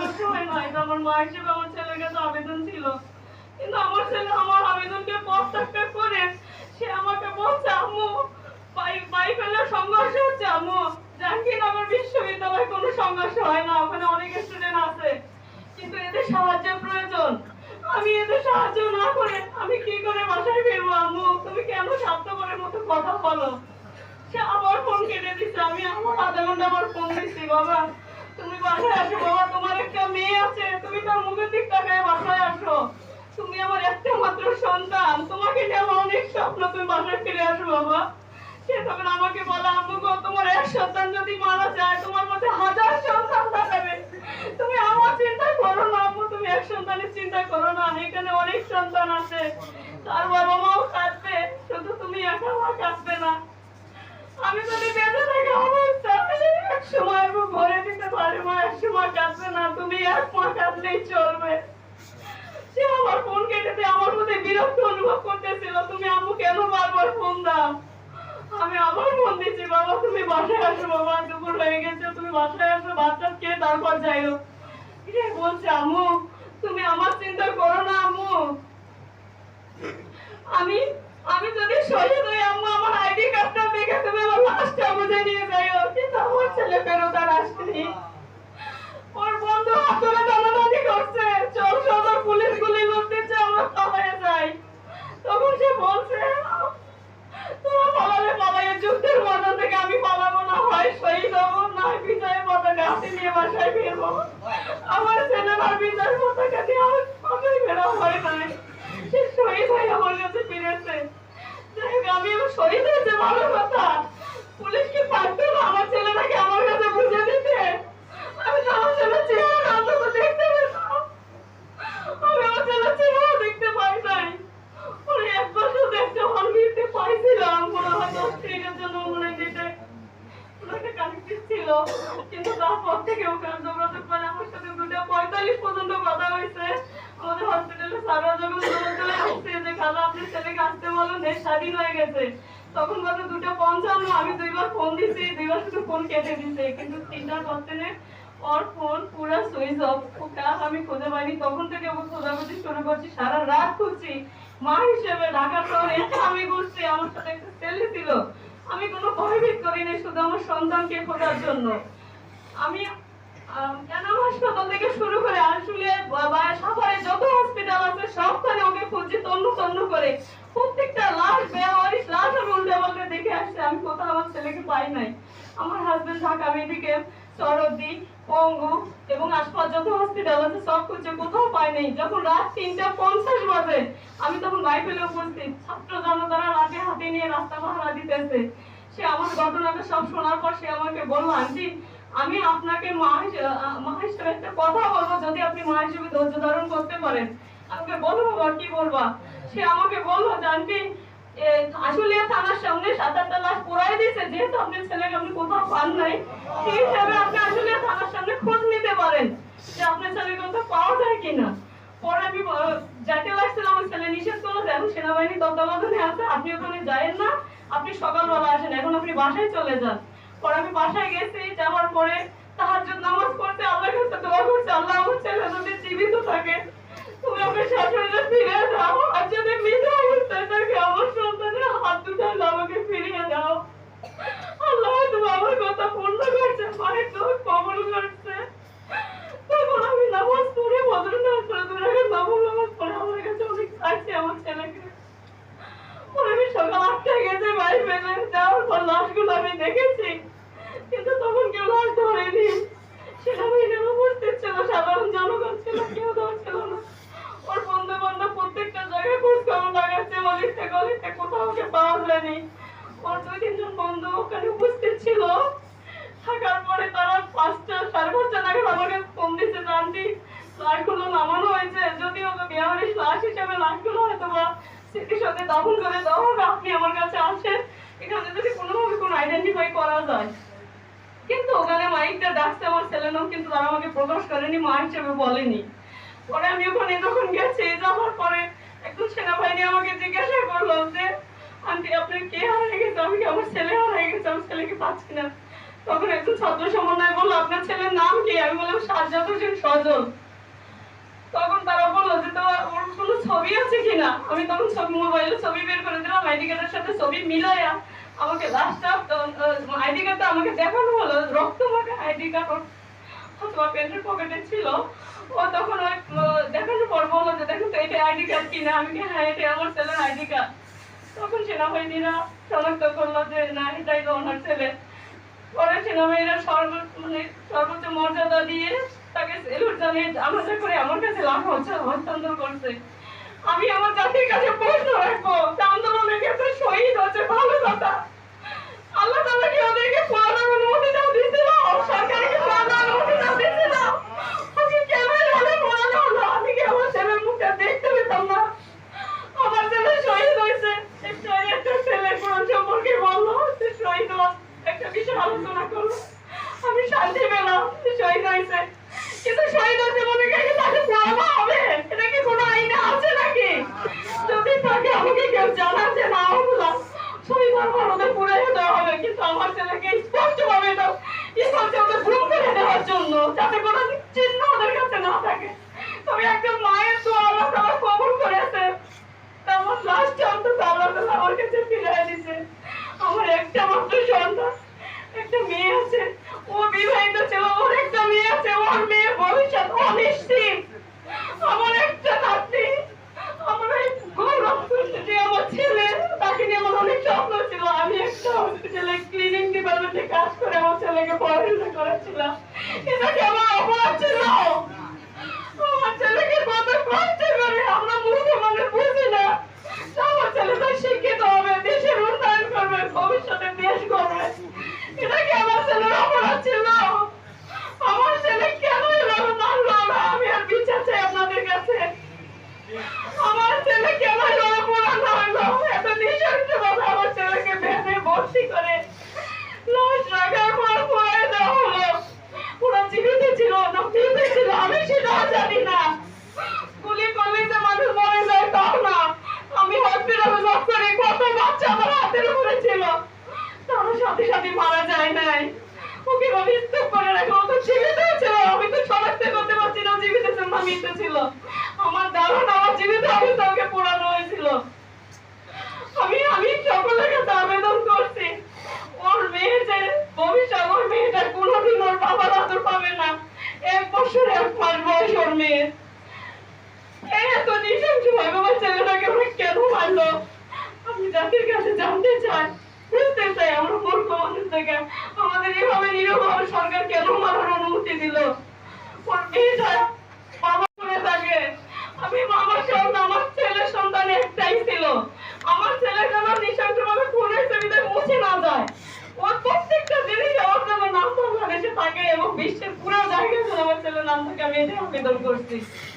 ওখানে না আমার মা হিসেবে আমার ছেলের কাছে আবেদন ছিল। কিন্তু আমার ছেলে আমার আবেদনকে প্রত্যাখ্যান করে সে আমাকে বলছে, আম্মু, বাই- সংঘর্ষ হচ্ছে, আম্মু। জাহাঙ্গীরনগর বিশ্ববিদ্যালয়ে কোনো সংঘর্ষ না, ওখানে অনেক স্টুডেন্ট আছে। কিন্তু এদের সাহায্যের প্রয়োজন। আমি এদের সাহায্য না করে আমি কি করে বাসায় তুমি কেন স্বার্থপরের মতো কথা বলো? সে আমার ফোন কেটে দিচ্ছে। আমি আমার আধা ঘণ্টা আমার ফোন দিচ্ছি, বাবা। তুমি বাসায় আসো, বাবা, তোমার একটা মেয়ে আছে, তুমি তার মুখের দিক তাকায় বাসায় আসো। তুমি আমার একটা মাত্র সন্তান, তোমাকে নিয়ে আমার অনেক স্বপ্ন, তুমি বাসায় ফিরে আসো, বাবা। সে তখন আমাকে বলে আম্মু গো, তোমার এক সন্তান যদি মারা যায়, তোমার মধ্যে হাজার সন্তান থাকবে। তুমি আমার চিন্তা করো না আম্মু তুমি এক সন্তানের চিন্তা করো না, এখানে অনেক সন্তান আছে। তার বাবা মাও কাঁদবে, শুধু তুমি একা মা কাঁদবে না। আমি যদি বেঁচে থাকি এক সময় সে আমার ফোন কেটে আমি বাবা, তুমি বাসায় আসো, বাবা, দুপুর হয়ে গেছে, তুমি বাসায় আসো, বাচ্চা খেয়ে তারপর যাইও এটাই বলছে, আম্মু, তুমি আমার চিন্তা করো না, আম্মু। আমি আমি যদি শহীদ আসেনি ওর বন্ধু পুলিশ গুলি ময়দান থেকে আমার ছেলের আর বিজয়ের পতাকা হয় আমার কাছে ফিরেছে। আমি শহীদ হয়েছে, ভালো কথা। পুলিশ কি পারতো না আমার ছেলেটাকে আমার কাছে বুঝে দিতে আমি তো আমার ছেলের চেহারা অন্তত দেখতে পেতাম আমি আমার ছেলের চেহারা দেখতে পাই নাই ওরে এক বছর দেখতে হল দিতে পাইছিলাম মনে হয় দশ মিনিটের জন্য মনে হয় দিতে ওনাকে কানেক্টেড ছিল কিন্তু তারপর থেকে ও কাজ যোগাযোগ করে আমার সাথে দুটো পঁয়তাল্লিশ পর্যন্ত কথা হয়েছে। আমাদের হসপিটালে সারা যখন চলে আসছে যে খালা আপনি ছেলেকে আসতে বলো নেট স্বাধীন হয়ে গেছে। তখন বাজে দুটো পঞ্চান্ন, আমি দুইবার ফোন দিছি, দুইবার শুধু ফোন কেটে দিছে। কিন্তু তিনটার পঞ্চানে ওর ফোন পুরো সুইচ অফ ওটা আমি খুঁজে পাইনি। তখন থেকে ওকে খোঁজাখুঁজি শুরু করছি, সারা রাত খুঁজছি। মা হিসেবে ঢাকা শহরে আমি ঘুরছি আমার সাথে একটা ছেলে ছিল। আমি কোনো ভয়ভীত করিনি শুধু আমার সন্তানকে খোঁজার জন্য। আমি হাসপাতাল থেকে শুরু করে আসলে সাভারে যত হসপিটাল আছে, সবখানে ওকে খুঁজছি, তন্ন তন্ন করে। প্রত্যেকটা লাশ বেওয়ারিশ লাশ আমি উল্টে পাল্টে দেখে আসছে আমি কোথাও আমার ছেলেকে পাই নাই। আমার হাজবেন্ড ঢাকা মেডিকেল সরদি, পঙ্গু এবং আশপাশ যত হসপিটাল আছে, সব খুঁজছে, কোথাও পাই নাই। যখন রাত তিনটা পঞ্চাশ বাজে, আমি তখন বাইফেলে উপস্থিত। ছাত্র জনতারা লাঠি হাতে নিয়ে রাস্তা পাহারা দিতেছে। সে আমার ঘটনাটা সব শোনার পর সে আমাকে বলল, আন্টি আমি আপনাকে মা মা হিসেবে একটা কথা বলব যদি আপনি মা হিসেবে ধৈর্য ধারণ করতে পারেন। আমাকে বলো বাবা কি বলবা? সে আমাকে বলল যে আন্টি আশুলিয়া থানার সামনে সাত আটটা লাশ পোড়াই দিয়েছে। যেহেতু আপনার ছেলেকে আপনি কোথাও পান নাই সেই হিসাবে আপনি আশুলিয়া থানার সামনে খোঁজ নিতে পারেন যে আপনার ছেলেকে কোথাও পাওয়া যায় কিনা। পরে আমি আহ, যাইতে লাগছিলাম আমার ছেলে নিষেধ করল যে এখন সেনাবাহিনী তত্ত্বাবধানে আছে। আপনি ওখানে যায়েন না আপনি সকালবেলা আসেন। এখন আপনি বাসায় চলে যান। পরে আমি বাসায় গেছি, যাওয়ার পরে তাহাজ্জুদ নামাজ পড়তে আল্লাহর কাছে দোয়া করতে আল্লাহ আমার ছেলে যদি জীবিত থাকে, তুমি আমার সাথে ফিরে দাও। আর যদি মৃত অবস্থায় থাকে, আমার সন্তানের হাত দুটো আমাকে ফিরিয়ে দাও আল্লাহ তুমি আমার কথা পূর্ণ করছে মায়ের তো কবল করছে তখন আমি নামাজ পড়ে বদল না করে দূরে নামাজ নামাজ পড়ে আমার কাছে অনেক চাইছে আমার ছেলেকে পরে আমি সকাল আটটায় গেছে বাড়ি ফেলে যাওয়ার পর লাশগুলো দেখেছি, কিন্তু তখন কেউ লাশ ধরেনি। সেনাবাহিনীর উপস্থিত ছিল, সাধারণ জনগণ ছিল, কেউ ধরছিল না। ওকে ওখানে উপস্থিত ছিল। থাকার পরে তারা পাঁচটা, সাড়ে পাঁচটা নাগাদ আমাকে ফোন দিচ্ছে জানটি লাশগুলো নামানো হয়েছে। যদিও বিহারের লাশ হিসেবে লাশগুলো হয়তো বা স্মৃতির করে দেওয়া আপনি আমার কাছে আসেন এখানে যদি কোনোভাবে কোনো আইডেন্টিফাই করা যায়। কিন্তু ওখানে মাইকটা ডাকছে, আমার ছেলের নাম কিন্তু তারা আমাকে প্রকাশ করেনি, মা হিসেবে বলেনি। পরে আমি ওখানে যখন গেছি, যাওয়ার পরে একজন সেনাবাহিনী আমাকে জিজ্ঞাসা করল যে, আন্টি আপনার কে হারিয়ে গেছে? আমি কি আমার ছেলে হারিয়ে গেছে? আমার ছেলেকে পাচ্ছি না? তখন একজন ছাত্র সমন্বয় বলল, আপনার ছেলের নাম কি? আমি বললাম, সাজ্জাদ হোসেন সজল। তখন তারা বলল যে তোমার ওর কোনো ছবি আছে কিনা? আমি তখন ছবি মোবাইলে ছবি বের করে দিলাম আইডি কার্ডের সাথে ছবি মিলাইয়া আমাকে লাস্টটা আইডি কার্ডটা আমাকে দেখানো হলো, রক্ত মাখা আইডি কার্ড অথবা প্যান্টের পকেটে ছিল। ও তখন ওই দেখানোর পর বলল যে দেখো তো এটা আইডি কার্ড কিনা? আমি কি হ্যাঁ এটা আমার ছেলের আইডি কার্ড তখন সেনাবাহিনীরা শনাক্ত করল যে, না, এটাই তো ওনার ছেলে। পরে সেনাবাহিনীরা সর্ব মানে সর্বোচ্চ মর্যাদা দিয়ে তাকে সেলুট জানিয়ে আমাদের করে আমার কাছে লাভ হচ্ছে হস্তান্তর করছে। আমি আমার জাতির কাছে প্রশ্ন রাখব আন্দোলনের ক্ষেত্রে শহীদ হচ্ছে, ভালো কথা। আল্লাহ তাদেরকে কি ওদেরকে পড়ানোর অনুমতি দাও দিছিল সরকারকে পড়ানোর অনুমতি দাও দিছিল আমি কেন এভাবে পড়ানো হলো আমি কি আমার ছেলের মুখটা দেখতে পেতাম না আমার ছেলে শহীদ হয়েছে একটা একটা ছেলে কোরআন সম্পর্কে বলল যে শহীদ হলো একটা বিষয় আলোচনা করল আমি শান্তি পেলাম যে শহীদ হয়েছে কিন্তু শহীদ হয়েছে মনে করি তাকে পড়ানো হবে এটা কি কোনো আইনে আছে নাকি যদি তাকে আমাকে কেউ জানাচ্ছে না ওগুলো শহীদ হওয়ার ওদের পুড়ে দেওয়া হবে কিন্তু আমার ছেলেকে স্পষ্ট ভাবে এটা স্পষ্ট ওদের ভ্রম করে জন্য, যাতে কোনো চিহ্ন ওদের কাছে না থাকে। তবে একজন মায়ের তো আল্লাহ তারা কবর করেছে। আমার লাস্ট অন্তত আল্লাহ তাআলা আমার কাছে ফিরিয়ে দিছে আমার একটা মাত্র সন্তান, একটা মেয়ে আছে। ও বিবাহিত ছিল, ওর একটা মেয়ে আছে, ওর মেয়ে ভবিষ্যৎ অনিশ্চিত। আমার একটা নাতনি আমার এই গৌরব যে আমার ছেলে, তাকে নিয়ে আমার অনেক স্বপ্ন ছিল। আমি একটা হসপিটালে ক্লিনিং ডিপার্টমেন্টে কাজ করে আমার ছেলেকে পড়াশোনা করেছিলাম এটা কি আমার অপরাধ ছিল আমার ছেলেকে কত কষ্ট করে আমরা মূর্খ মানুষ বুঝি না আমার ছেলেটা শিক্ষিত হবে দেশের উন্নয়ন করবে ভবিষ্যতে দেশ করবে এটা কি আমার ছেলের অপরাধ ছিল আমার ছেলে কেন এভাবে মারলো না আমি আর বিচার চাই আপনাদের কাছে আমার ছেলে কেন এভাবে পড়ানো হলো এত নৃশংসভাবে আমার ছেলেকে ভেবে ভর্তি করে লাশ রাখার পর পড়ে দেওয়া হলো ওরা জীবিত ছিল না মৃত আমি সেটাও জানি না। করলে যে মানুষ মরে যায়, তাও না। আমি হসপিটালে জব করি, কত বাচ্চা আমার হাতের উপরে ছিল। তারও সাথে সাথে মারা যায় নাই। ওকে ভাবে করে রাখো ও তো জীবিত ছিল। আমি তো শনাক্ত করতে পারছি না, জীবিত ছিল না, মৃত ছিল। আমার ধারণা আমার জীবিত অবস্থা ওকে পোড়ানো হয়েছিল। আমি আমি সকলের কাছে আবেদন করছি, ওর মেয়ে যে ভবিষ্যৎ ওর মেয়েটা কোনোদিন ওর বাবার আদর পাবে না এক বছর এক পাঁচ বছর মেয়ে। এত নৃশংস ভাবে আমার ছেলেটাকে ওরা কেন মারলো? আমি জাতির কাছে জানতে চাই, বুঝতে চাই আমরা মূর্খ মানুষ থেকে। আমাদের এভাবে নিরভাবে সরকার কেন মারার অনুমতি দিল? ওর বাবা করে থাকে। আমি মামার সন্তান আমার ছেলের সন্তান একটাই ছিল আমার ছেলে যেন নৃশংসভাবে খুনের ছবিতে মুছে না যায় ওর প্রত্যেকটা জিনিস আমার জন্য নাম বাংলাদেশে থাকে এবং বিশ্বের পুরো